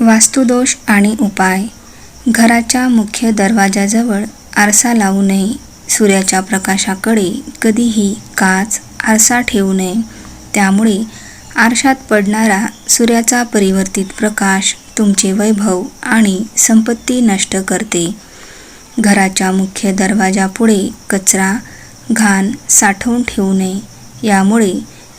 वास्तुदोष आणि उपाय. घराच्या मुख्य दरवाजाजवळ आरसा लावू नये. सूर्याच्या प्रकाशाकडे कधीही काच आरसा ठेवू नये. त्यामुळे आरशात पडणारा सूर्याचा परिवर्तित प्रकाश तुमचे वैभव आणि संपत्ती नष्ट करते. घराच्या मुख्य दरवाजापुढे कचरा घाण साठवून ठेवू नये. यामुळे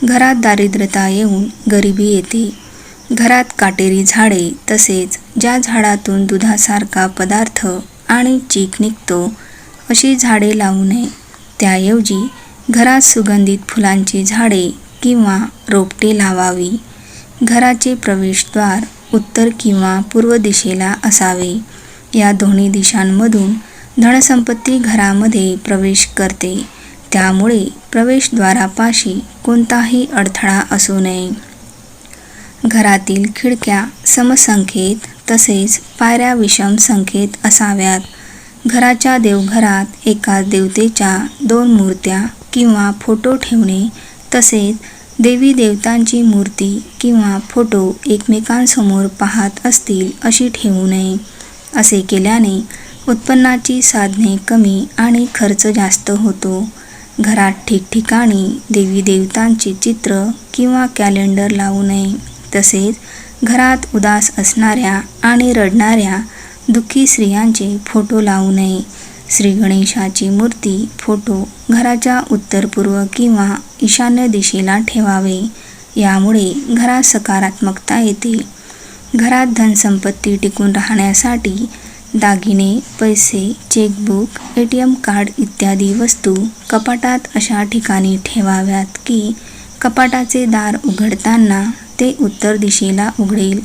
घरात दारिद्र्यता येऊन गरिबी येते. घरात काटेरी झाडे तसेच ज्या झाडातून दुधासारखा पदार्थ आणि चीक निघतो अशी झाडे लावू नये. त्याऐवजी घरात सुगंधित फुलांची झाडे किंवा रोपटे लावावी. घराचे प्रवेशद्वार उत्तर किंवा पूर्व दिशेला असावे. या दोन्ही दिशांमधून धनसंपत्ती घरामध्ये प्रवेश करते. त्यामुळे प्रवेशद्वारापाशी कोणताही अडथळा असू नये. घरातील खिडक्या समसंख्येत तसेच पायऱ्या विषम संख्येत असाव्यात. घराच्या देवघरात एका देवतेच्या दोन मूर्त्या किंवा फोटो ठेवणे तसेच देवी देवतांची मूर्ती किंवा फोटो एकमेकांसमोर पाहत असतील अशी ठेवू नये. असे केल्याने उत्पन्नाची साधने कमी आणि खर्च जास्त होतो. घरात ठिकठिकाणी देवी देवतांचे चित्र किंवा कॅलेंडर लावू नये. तसेच घरात उदास असणाऱ्या आणि रडणाऱ्या दुःखी स्त्रियांचे फोटो लावू नये. श्री गणेशाची मूर्ती फोटो घराच्या उत्तर पूर्व किंवा ईशान्य दिशेला ठेवावे. यामुळे घरात सकारात्मकता येते. घरात धनसंपत्ती टिकून राहण्यासाठी दागिने पैसे chequebook A T M card इत्यादी वस्तू कपाटात अशा ठिकाणी ठेवाव्यात की कपाटाचे दार उघडताना ते उत्तर दिशेला उघडेल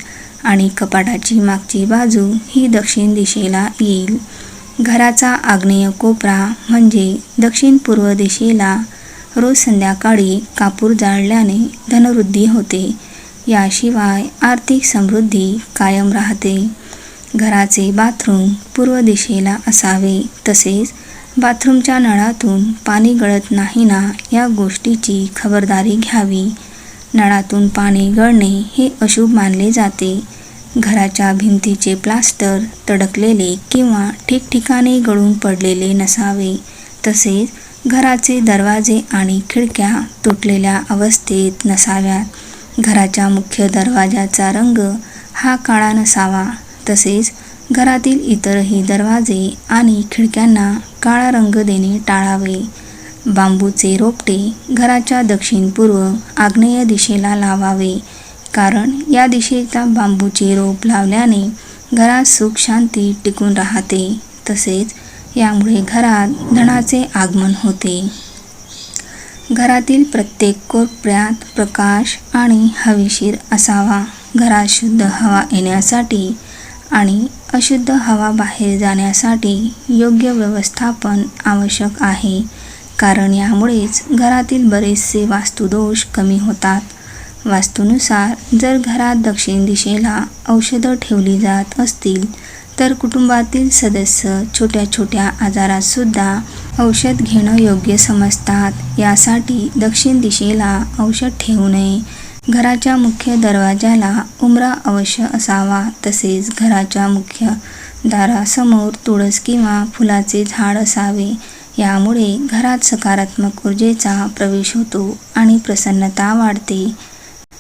आणि कपाटाची मागची बाजू ही दक्षिण दिशेला येईल. घराचा आग्नेय कोपरा म्हणजे दक्षिण पूर्व दिशेला रोज संध्याकाळी कापूर जाळल्याने धनवृद्धी होते. याशिवाय आर्थिक समृद्धी कायम राहते. घराचे बाथरूम पूर्व दिशेला असावे तसेच बाथरूमच्या नळातून पाणी गळत नाही ना या गोष्टीची खबरदारी घ्यावी. नळातून पाणी गळणे हे अशुभ मानले जाते. घराच्या भिंतीचे प्लास्टर तडकलेले किंवा ठिकठिकाणी गळून पडलेले नसावे. तसेच घराचे दरवाजे आणि खिडक्या तुटलेल्या अवस्थेत नसाव्यात. घराच्या मुख्य दरवाजाचा रंग हा काळा नसावा. तसेच घरातील इतरही दरवाजे आणि खिडक्यांना काळा रंग देणे टाळावे. बांबूचे रोपटे घराच्या दक्षिण पूर्व आग्नेय दिशेला लावावे. कारण या दिशेचा बांबूचे रोप लावल्याने घरात सुख शांती टिकून राहते. तसेच यामुळे घरात धनाचे आगमन होते. घरातील प्रत्येक कोपऱ्यात प्रकाश आणि हवेशीर असावा. घरात शुद्ध हवा येण्यासाठी आणि अशुद्ध हवा बाहेर जाण्यासाठी योग्य व्यवस्थापन आवश्यक आहे. कारण यामुळेच घरातील बरेचसे वास्तुदोष कमी होतात. वास्तूनुसार जर घरात दक्षिण दिशेला औषधं ठेवली जात असतील तर कुटुंबातील सदस्य छोट्या छोट्या आजारातसुद्धा औषध घेणं योग्य समजतात. यासाठी दक्षिण दिशेला औषध ठेवू नये. घराच्या मुख्य दरवाजाला उमरा अवश्य असावा तसेच घराच्या मुख्य दारासमोर तुळस किंवा फुलाचे झाड असावे. यामुळे घरात सकारात्मक ऊर्जेचा प्रवेश होतो आणि प्रसन्नता वाढते.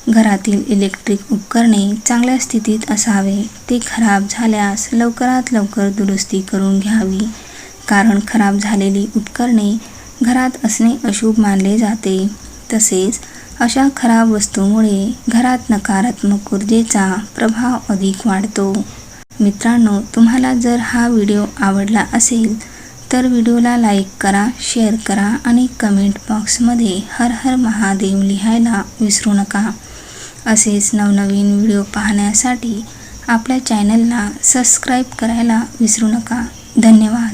घरातील इलेक्ट्रिक उपकरणे चांगल्या स्थितीत असावे ते खराब झाल्यास लवकरात लवकर दुरुस्ती करून घ्यावी. कारण खराब झालेली उपकरणे घरात असणे अशुभ मानले जाते. तसेच अशा खराब वस्तूमुळे घरात नकारात्मक ऊर्जेचा प्रभाव अधिक वाढतो. मित्रांनो तुम्हाला जर हा व्हिडिओ आवडला असेल तर व्हिडिओला लाईक करा शेअर करा आणि कमेंट बॉक्समध्ये हर हर महादेव लिहायला विसरू नका. असेच नवनवीन व्हिडिओ पाहण्यासाठी आपल्या चॅनलला सबस्क्राईब करायला विसरू नका. धन्यवाद.